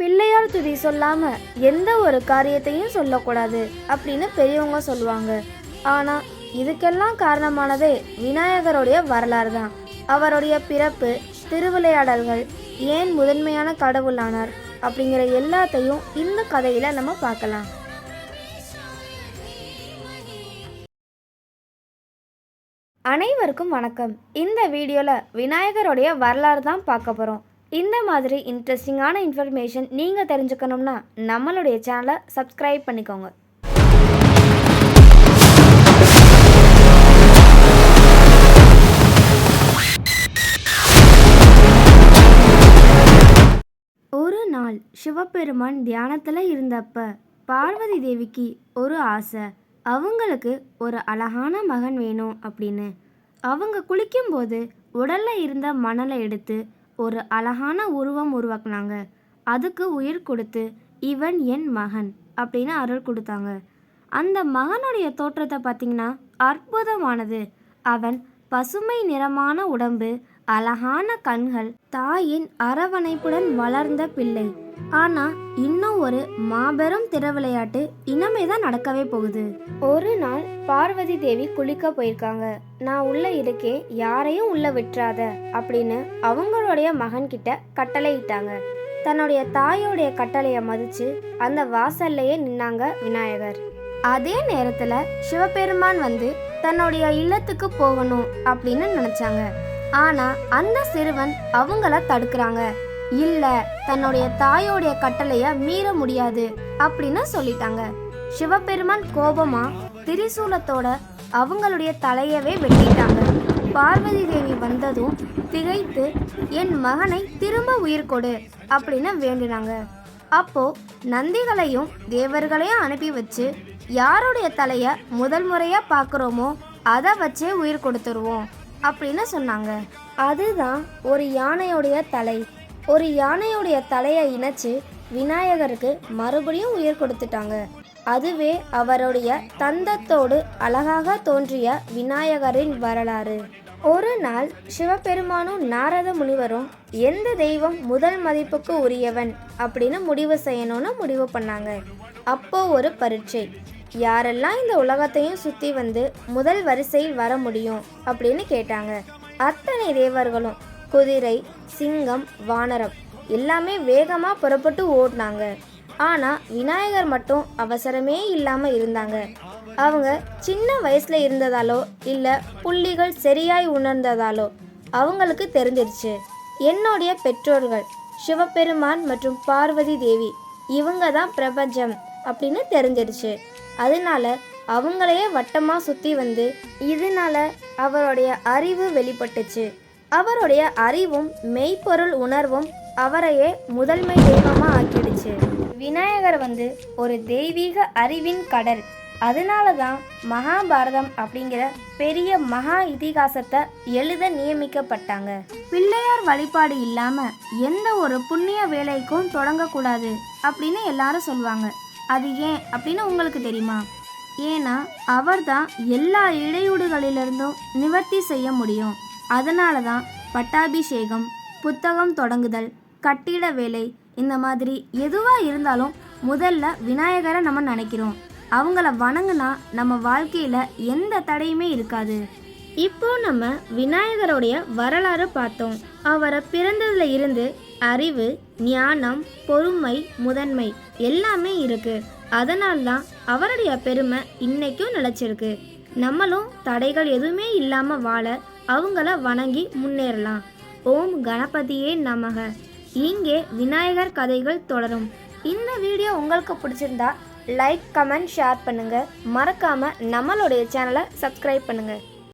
பிள்ளையார் துதி சொல்லாம எந்த ஒரு காரியத்தையும் சொல்லக்கூடாது அப்படின்னு பெரியவங்க சொல்லுவாங்க. ஆனா இதுக்கெல்லாம் காரணமானதே விநாயகருடைய வரலாறு தான். அவருடைய பிறப்பு திருவிளையாடல்கள் ஏன் முதன்மையான கடவுளானார் அப்படிங்கிற எல்லாத்தையும் இந்த கதையில நம்ம பார்க்கலாம். அனைவருக்கும் வணக்கம். இந்த வீடியோவில் விநாயகருடைய வரலாறு தான் பார்க்க போகிறோம் இந்த மாதிரி இன்ட்ரெஸ்டிங்கான இன்ஃபர்மேஷன் நீங்கள் தெரிஞ்சுக்கணும்னா நம்மளுடைய சேனலை சப்ஸ்கிரைப் பண்ணிக்கோங்க. ஒரு நாள் சிவபெருமான் தியானத்தில் இருந்தப்ப பார்வதி தேவிக்கு ஒரு ஆசை. அவங்களுக்கு ஒரு அழகான மகன் வேணும் அப்படின்னு. அவங்க குளிக்கும்போது உடலில் இருந்த மணலை எடுத்து ஒரு அழகான உருவம் உருவாக்குனாங்க. அதுக்கு உயிர் கொடுத்து இவன் என் மகன் அப்படின்னு அருள் கொடுத்தாங்க. அந்த மகனுடைய தோற்றத்தை பார்த்தீங்கன்னா அற்புதமானது. அவன் பசுமை நிறமான உடம்பு அழகான கண்கள் தாயின் அரவணைப்புடன் வளர்ந்த பிள்ளை. ஆனா இன்னும் ஒரு மாபெரும் திறவிளையாட்டு இனமே தான் நடக்கவே போகுது. ஒரு நாள் பார்வதி தேவி குளிக்க போயிருக்காங்க. நான் உள்ள இருக்கே யாரையும் உள்ள விட்டுறாத அப்படின்னு அவங்களுடைய மகன் கிட்ட கட்டளையிட்டாங்க. தன்னுடைய தாயோடைய கட்டளையை மதிச்சு அந்த வாசல்லையே நின்னாங்க விநாயகர். அதே நேரத்துல சிவபெருமான் வந்து தன்னுடைய இல்லத்துக்கு போகணும் அப்படின்னு நினைச்சாங்க. ஆனா அந்த சிறுவன் அவங்கள தடுக்கிறாங்க. இல்ல தன்னுடைய தாயோடைய கட்டளைய மீற முடியாது அப்படின்னு சொல்லிட்டாங்க. சிவபெருமான் கோபமா திரிசூலத்தோட அவங்களுடைய தலையவே வெட்டிட்டாங்க. பார்வதி தேவி வந்ததும் திகைத்து என் மகனை திரும்ப உயிர் கொடு அப்படின்னு வேண்டினாங்க. அப்போ நந்திகளையும் தேவர்களையும் அனுப்பி வச்சு யாருடைய தலைய முதல் முறையா பார்க்குறோமோ அதை வச்சே உயிர் கொடுத்துருவோம் அப்படின்னு சொன்னாங்க. அதுதான் ஒரு யானையுடைய தலை. ஒரு யானையுடைய தலையை இணைச்சு விநாயகருக்கு மறுபடியும் உயிர் கொடுத்துட்டாங்க. அதுவே அவருடைய தந்தத்தோடு அழகாக தோன்றிய விநாயகரின் வரலாறு. ஒரு நாள் சிவபெருமானும் நாரத முனிவரும் எந்த தெய்வம் முதல் மதிப்புக்கு உரியவன்? அப்படின்னு முடிவு செய்யணும்னு முடிவு பண்ணாங்க. அப்போ ஒரு பரீட்சை. யாரெல்லாம் இந்த உலகத்தையும் சுற்றி வந்து முதல் வரிசையில் வர முடியும்? அப்படின்னு கேட்டாங்க. அத்தனை தேவர்களும் குதிரை சிங்கம் வானரம் எல்லாமே வேகமாக புறப்பட்டு ஓடினாங்க. ஆனால் விநாயகர் மட்டும் அவசரமே இல்லாமல் இருந்தாங்க. அவங்க சின்ன வயசில் இருந்ததாலோ இல்லை புள்ளிகள் சரியாய் உணர்ந்ததாலோ அவங்களுக்கு தெரிஞ்சிருச்சு. என்னுடைய பெற்றோர்கள் சிவபெருமான் மற்றும் பார்வதி தேவி இவங்க தான் பிரபஞ்சம் அப்படின்னு தெரிஞ்சிருச்சு. அதனால அவங்களையே வட்டமாக சுற்றி வந்து இதனால அவருடைய அறிவு வெளிப்பட்டுச்சு. அவருடைய அறிவும் மெய்ப்பொருள் உணர்வும் அவரையே முதன்மை தெய்வமாக ஆக்கிடுச்சு விநாயகர் வந்து ஒரு தெய்வீக அறிவின் கடல். அதனால தான் மகாபாரதம் அப்படிங்கிற பெரிய மகா இதிகாசத்தை எழுத நியமிக்கப்பட்டாங்க. பிள்ளையார் வழிபாடு இல்லாம எந்த ஒரு புண்ணிய வேலைக்கும் தொடங்கக்கூடாது அப்படின்னு எல்லாரும் சொல்லுவாங்க அது ஏன் அப்படின்னு உங்களுக்கு தெரியுமா? ஏன்னா அவர்தான் எல்லா இடையூடுகளிலிருந்தும் நிவர்த்தி செய்ய முடியும். அதனால தான் பட்டாபிஷேகம் புத்தகம் தொடங்குதல் கட்டிட வேலை இந்த மாதிரி எதுவாக இருந்தாலும் முதல்ல விநாயகரை நம்ம நினைக்கிறோம். அவங்கள வணங்கினா நம்ம வாழ்க்கையில் எந்த தடையுமே இருக்காது. இப்போ நம்ம விநாயகருடைய வரலாறு பார்த்தோம். அவரை பிறந்ததுல இருந்து அறிவு ஞானம் பொறுமை முதன்மை எல்லாமே இருக்கு. அதனால தான் அவருடைய பெருமை இன்னைக்கும் நிலச்சிருக்கு. நம்மளும் தடைகள் எதுவுமே இல்லாமல் வாழ அவங்கள வணங்கி முன்னேறலாம். ஓம் கணபதியே நமக. இங்கே விநாயகர் கதைகள் தொடரும். இந்த வீடியோ உங்களுக்கு பிடிச்சிருந்தா லைக் கமெண்ட் ஷேர் பண்ணுங்கள் மறக்காமல் நம்மளுடைய சேனலை சப்ஸ்கிரைப் பண்ணுங்கள்